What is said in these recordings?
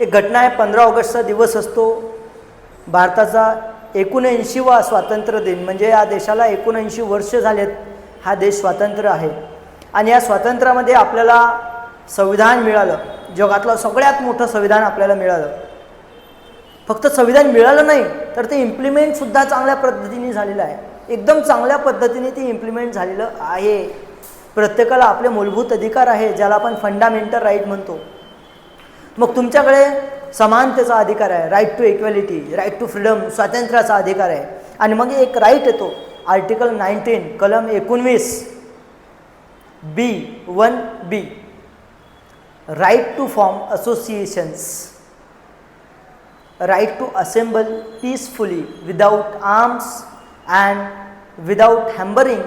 एक घटना आहे पंधरा ऑगस्टचा दिवस असतो. भारताचा एकोणऐंशीवा स्वातंत्र्य दिन म्हणजे या देशाला एकोणऐंशी वर्ष झालेत हा देश स्वातंत्र्य आहे. आणि या स्वातंत्र्यामध्ये आपल्याला संविधान मिळालं. जगातलं सगळ्यात मोठं संविधान आपल्याला मिळालं. फक्त संविधान मिळालं नाही तर ते इम्प्लिमेंटसुद्धा चांगल्या पद्धतीने झालेलं आहे. एकदम चांगल्या पद्धतीने ते इम्प्लिमेंट झालेलं आहे. प्रत्येकाला आपले मूलभूत अधिकार आहे ज्याला आपण फंडामेंटल राईट म्हणतो. मग तुमच्याकडे समानतेचा अधिकार आहे right to equality right to freedom स्वातंत्र्याचा अधिकार आहे. आणि मग एक राईट येतो आर्टिकल नाईन्टीन कलम एकोणवीस. B one B right to form associations right to assemble peacefully without arms and without hampering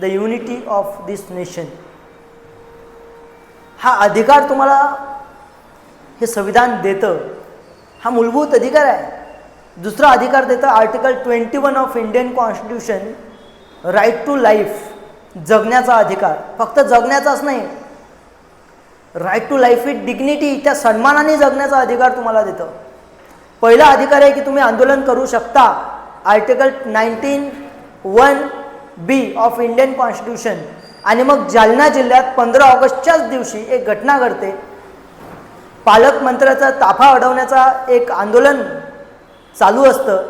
the unity of this nation हा अधिकार तुम्हाला हे संविधान देतं हा मूलभूत अधिकार आहे. दुसरा अधिकार देतं article twenty one of Indian constitution right to life जगण्याचा अधिकार. फक्त जगण्याचाच नाही right to life with dignity त्या सन्मानाने जगण्याचा अधिकार तुम्हाला देतं. पहिला अधिकार आहे की तुम्ही आंदोलन करू शकता. Article nineteen one B of Indian constitution आणि मग जालना जिल्ह्यात पंधरा ऑगस्टच्याच दिवशी एक घटना घडते. पालकमंत्र्याचा ताफा अडवण्याचा एक आंदोलन चालू असतं.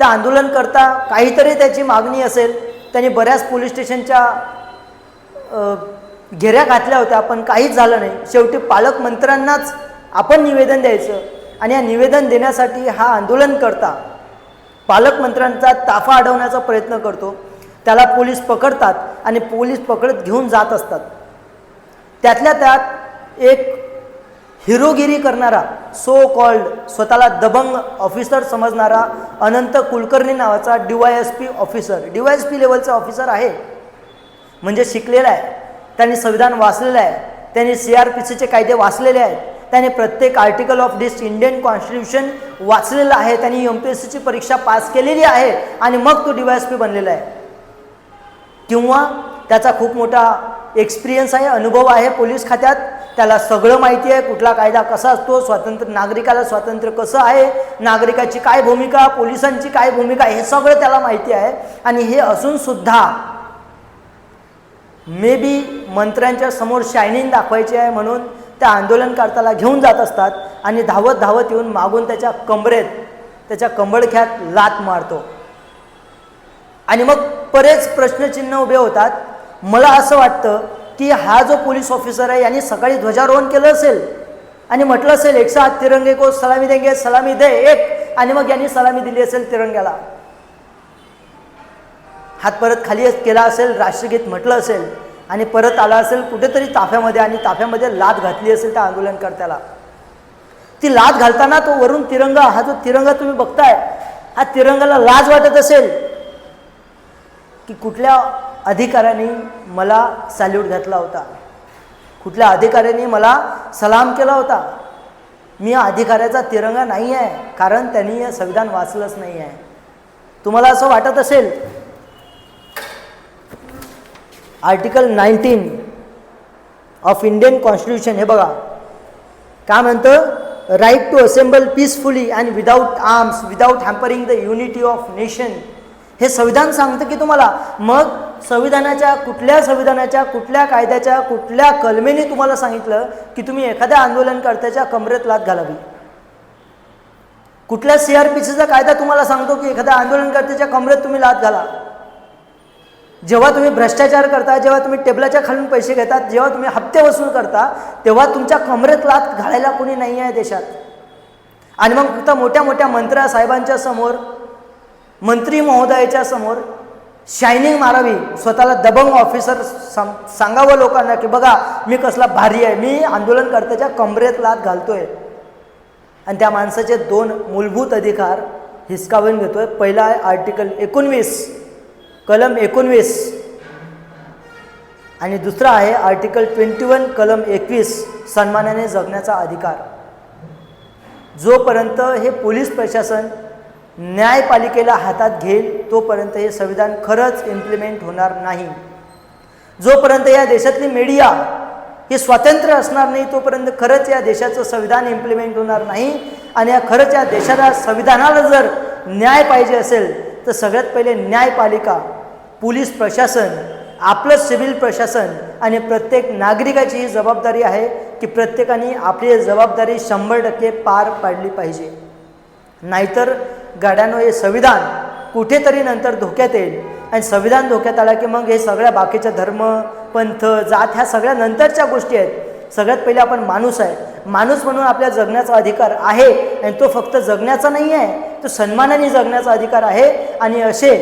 त्या आंदोलन करता काहीतरी त्याची मागणी असेल. त्याने बऱ्याच पोलीस स्टेशनच्या घेऱ्या घातल्या होत्या पण काहीच झालं नाही. शेवटी पालकमंत्र्यांनाच आपण निवेदन द्यायचं आणि या निवेदन देण्यासाठी हा आंदोलन करता पालकमंत्र्यांचा ताफा अडवण्याचा प्रयत्न करतो. त्याला पोलीस पकडतात आणि पोलीस पकडत घेऊन जात असतात. त्यातल्या त्यात एक हिरोगिरी करणारा सो कॉल्ड स्वतःला दबंग ऑफिसर समजणारा अनंत कुलकर्णी नावाचा D Y S P officer D Y S P लेवलचा ऑफिसर आहे. म्हणजे शिकलेला आहे. त्यांनी संविधान वाचलेलं आहे. त्यांनी सी आर पी सीचे कायदे वाचलेले आहेत. त्याने प्रत्येक article of this Indian constitution वाचलेलं आहे. त्यांनी एम पी एस सीची परीक्षा पास केलेली आहे. आणि मग तो डी वाय एस पी बनलेला आहे. किंवा त्याचा खूप मोठा एक्सपिरियन्स आहे अनुभव आहे पोलीस खात्यात. त्याला सगळं माहिती आहे कुठला कायदा कसा असतो स्वातंत्र्य नागरिकाला स्वातंत्र्य कसं आहे नागरिकाची काय भूमिका पोलिसांची काय भूमिका हे सगळं त्याला माहिती आहे. आणि हे असूनसुद्धा मे बी मंत्र्यांच्या समोर शायनिंग दाखवायची आहे म्हणून त्या आंदोलनकर्त्याला घेऊन जात असतात आणि धावत धावत येऊन मागून त्याच्या कंबरेत त्याच्या कंबडख्यात लात मारतो. आणि मग बरेच प्रश्नचिन्ह उभे होतात. मला असं वाटतं की हा जो पोलीस ऑफिसर आहे यांनी सकाळी ध्वजारोहण केलं असेल आणि म्हटलं असेल एकशे आठ तिरंगे को सलामी देंगे सलामी दे एक आणि मग यांनी सलामी दिली असेल तिरंग्याला. हात परत खाली केला असेल राष्ट्रगीत म्हटलं असेल आणि परत आला असेल कुठेतरी ताफ्यामध्ये आणि ताफ्यामध्ये लाद घातली असेल त्या आंदोलनकर्त्याला. ती लाद घालताना तो वरून तिरंगा हा जो तिरंगा तुम्ही बघताय हा तिरंगाला लाज वाटत असेल की कुठल्या अधिकाऱ्यांनी मला सॅल्यूट घातला होता? कुठल्या अधिकाऱ्यांनी मला सलाम केला होता? मी या अधिकाऱ्याचा तिरंगा नाही आहे कारण त्यांनी हे संविधान वाचलंच नाही आहे. तुम्हाला असं वाटत असेल? Article nineteen of Indian constitution हे बघा. काय म्हणतं? Right to assemble peacefully and without arms without hampering the unity of nation हे संविधान सांगतं की तुम्हाला मग संविधानाच्या कुठल्या संविधानाच्या कुठल्या कायद्याच्या कुठल्या कलमेने तुम्हाला सांगितलं की तुम्ही एखाद्या आंदोलनकर्त्याच्या कमरेत लात घालावी? कुठल्या सी आर पी सीचा कायदा तुम्हाला सांगतो की एखाद्या आंदोलनकर्त्याच्या कमरेत तुम्ही लात घाला? जेव्हा तुम्ही भ्रष्टाचार करता जेव्हा तुम्ही टेबलाच्या खालून पैसे घेतात जेव्हा तुम्ही हप्ते वसूल करता तेव्हा तुमच्या कमरेत लात घालायला कोणी नाही आहे देशात. आणि मग फक्त मोठ्या मोठ्या मंत्र्या साहेबांच्या समोर मंत्री महोदयाच्या समोर शायनिंग मारावी स्वतःला दबंग ऑफिसर सांग सांगावं लोकांना की बघा मी कसला भारी आहे मी आंदोलनकर्त्याच्या कमरेत लात घालतोय. आणि त्या माणसाचे दोन मूलभूत अधिकार हिसकावून घेतोय. पहिला आहे आर्टिकल एकोणवीस कलम एकोणवीस. आणि दुसरा आहे आर्टिकल ट्वेंटी वन कलम एकवीस सन्मानाने जगण्याचा अधिकार. जोपर्यंत हे पोलीस प्रशासन न्यायपालिकेला हातात घेईल तोपर्यंत हे संविधान खरंच इम्प्लिमेंट होणार नाही. जोपर्यंत या देशातली मीडिया हे स्वातंत्र्य असणार नाही तोपर्यंत खरंच या देशाचं संविधान इम्प्लिमेंट होणार नाही. आणि या खरंच या देशाला संविधानाला जर न्याय पाहिजे असेल तर सगळ्यात पहिले न्यायपालिका पोलीस प्रशासन आपलं सिव्हिल प्रशासन आणि प्रत्येक नागरिकाची ही जबाबदारी आहे की प्रत्येकाने आपली जबाबदारी शंभर टक्के पार पाडली पाहिजे. नाहीतर गाड्यानो हे संविधान कुठेतरी नंतर धोक्यात येईल. आणि संविधान धोक्यात आला की मग हे सगळ्या बाकीच्या धर्म पंथ जात ह्या सगळ्या नंतरच्या गोष्टी आहेत. सगळ्यात पहिले आपण माणूस आहे. माणूस म्हणून आपल्या जगण्याचा अधिकार आहे आणि तो फक्त जगण्याचा नाही आहे तो सन्मानाने जगण्याचा अधिकार आहे. आणि असे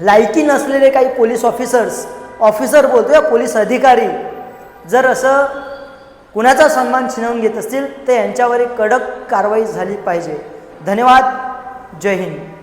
लायकी नसलेले काही पोलीस ऑफिसर्स ऑफिसर बोलतो या पोलीस अधिकारी जर असं कुणाचा सन्मान छिनवून घेत असतील तर यांच्यावर एक कडक कारवाई झाली पाहिजे. धन्यवाद. જય હિન્દ.